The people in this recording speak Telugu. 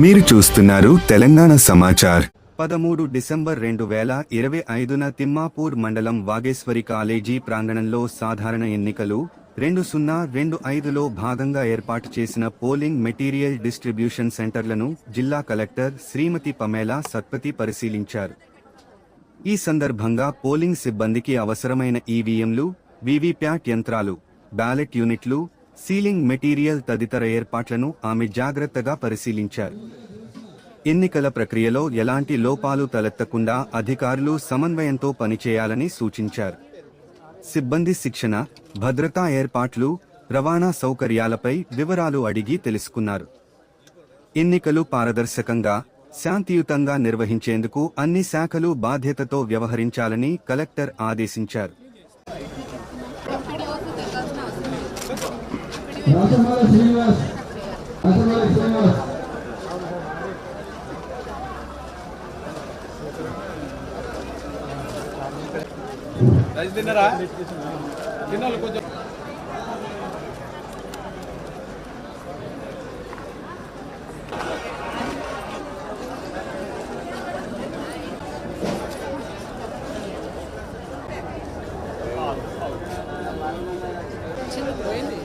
మీరు చూస్తున్నారు తెలంగాణ సమాచార్. పదమూడు డిసెంబర్ రెండు వేల ఇరవై ఐదున తిమ్మాపూర్ మండలం వాగేశ్వరి కాలేజీ ప్రాంగణంలో సాధారణ ఎన్నికలు రెండు సున్నా రెండు ఐదులో భాగంగా ఏర్పాటు చేసిన పోలింగ్ మెటీరియల్ డిస్ట్రిబ్యూషన్ సెంటర్లను జిల్లా కలెక్టర్ శ్రీమతి పమేలా సత్పతి పరిశీలించారు. ఈ సందర్భంగా పోలింగ్ సిబ్బందికి అవసరమైన ఈవీఎంలు వీవీప్యాట్ యంత్రాలు బ్యాలెట్ యూనిట్లు సీలింగ్ మెటీరియల్ తదితర ఏర్పాట్లను ఆమె జాగ్రత్తగా పరిశీలించారు. ఎన్నికల ప్రక్రియలో ఎలాంటి లోపాలు తలెత్తకుండా అధికారులు సమన్వయంతో పనిచేయాలని సూచించారు. సిబ్బంది శిక్షణ భద్రతా ఏర్పాట్లు రవాణా సౌకర్యాలపై వివరాలు అడిగి తెలుసుకున్నారు. ఎన్నికలు పారదర్శకంగా శాంతియుతంగా నిర్వహించేందుకు అన్ని శాఖలు బాధ్యతతో వ్యవహరించాలని కలెక్టర్ ఆదేశించారు. రాసమాల శ్రీనివాస్ రాసమాల శ్రీనివాస్ రైస్ తిన్నారా తిన్నాళ్ళు కొంచెం చిన్న పోయింది